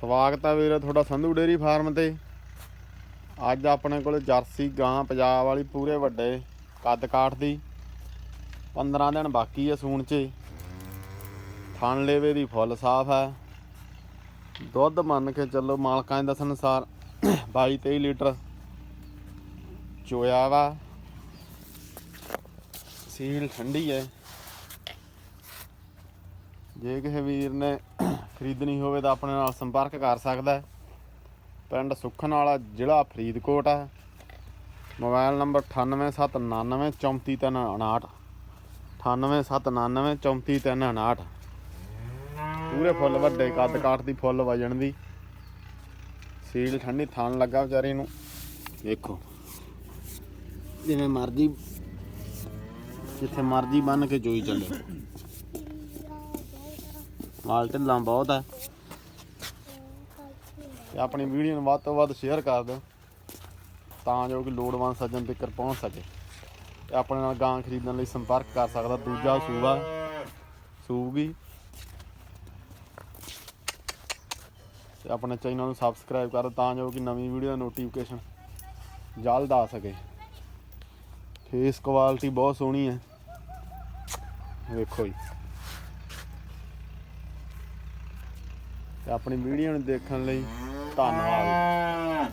ਸਵਾਗਤ ਹੈ ਵੀਰੇ ਤੁਹਾਡਾ ਸੰਧੂ ਡੇਰੀ ਫਾਰਮ ਤੇ। ਅੱਜ ਆਪਣੇ ਕੋਲ ਜਰਸੀ ਗਾਂ ਪੰਜਾਬ ਵਾਲੀ ਪੂਰੇ ਵੱਡੇ ਕੱਦ ਕਾਠ ਦੀ। 15 ਦਿਨ ਬਾਕੀ ਹੈ ਸੂਣ 'ਚ। ਥਣ ਲੇਵੇ ਦੀ ਫੁੱਲ ਸਾਫ਼ ਹੈ ਦੁੱਧ ਮੰਨ ਕੇ ਚੱਲੋ ਮਾਲਕਾਂ ਦੇ ਦੱਸਣ ਅਨੁਸਾਰ 22 23 ਲੀਟਰ ਚੋਇਆ ਵਾ। ਸੀਲ ਠੰਡੀ ਹੈ ਜੇ ਕਿਸੇ ਵੀਰ ਨੇ ਖਰੀਦਣੀ ਹੋਵੇ ਤਾਂ ਆਪਣੇ ਨਾਲ ਸੰਪਰਕ ਕਰ ਸਕਦਾ ਹੈ। ਪਿੰਡ ਸੁਖਨ ਵਾਲਾ ਜ਼ਿਲ੍ਹਾ ਫਰੀਦਕੋਟ ਹੈ। ਮੋਬਾਈਲ ਨੰਬਰ 9879934359 9879934359 ਪੂਰੇ ਫੁੱਲ ਵੱਡੇ, ਕੱਦ ਕਾਟ ਦੀ ਫੁੱਲ ਵਜਣ ਦੀ। ਸੀਲ ਠੰਡੀ ਥਣ ਲੱਗਾ ਵਿਚਾਰੀ ਨੂੰ। ਦੇਖੋ। ਜਿਵੇਂ ਮਰਜ਼ੀ, ਜਿੱਥੇ ਮਰਜ਼ੀ ਬੰਨ ਕੇ ਜੋਈ ਚੱਲੇ। ਮਾਲ ਢਿੱਲਾਂ ਬਹੁਤ ਹੈ ਤੇ ਆਪਣੀ ਵੀਡੀਓ ਨੂੰ ਵੱਧ ਤੋਂ ਵੱਧ ਸ਼ੇਅਰ ਕਰ ਦਿਓ, ਤਾਂ ਜੋ ਕਿ ਲੋੜਵੰਦ ਸੱਜਣ ਤੱਕ ਪਹੁੰਚ ਸਕੇ। ਤੇ ਆਪਣੇ ਨਾਲ ਗਾਂ ਖਰੀਦਣ ਲਈ ਸੰਪਰਕ ਕਰ ਸਕਦਾ ਦੂਜਾ ਸੂਆ ਸੂਗੀ ਤੇ ਆਪਣੇ ਚੈਨਲ ਨੂੰ ਸਬਸਕ੍ਰਾਈਬ ਕਰ ਦਿਓ, ਤਾਂ ਜੋ ਕਿ ਨਵੀਂ ਵੀਡੀਓ ਦਾ ਨੋਟੀਫਿਕੇਸ਼ਨ ਜਲਦ ਆ ਸਕੇ। ਫੇਸ ਕੁਆਲਿਟੀ ਬਹੁਤ ਸੋਹਣੀ ਹੈ। ਵੇਖੋ ਜੀ। ਤੇ ਆਪਣੀ ਵੀਡੀਓ ਨੂੰ ਦੇਖਣ ਲਈ ਧੰਨਵਾਦ।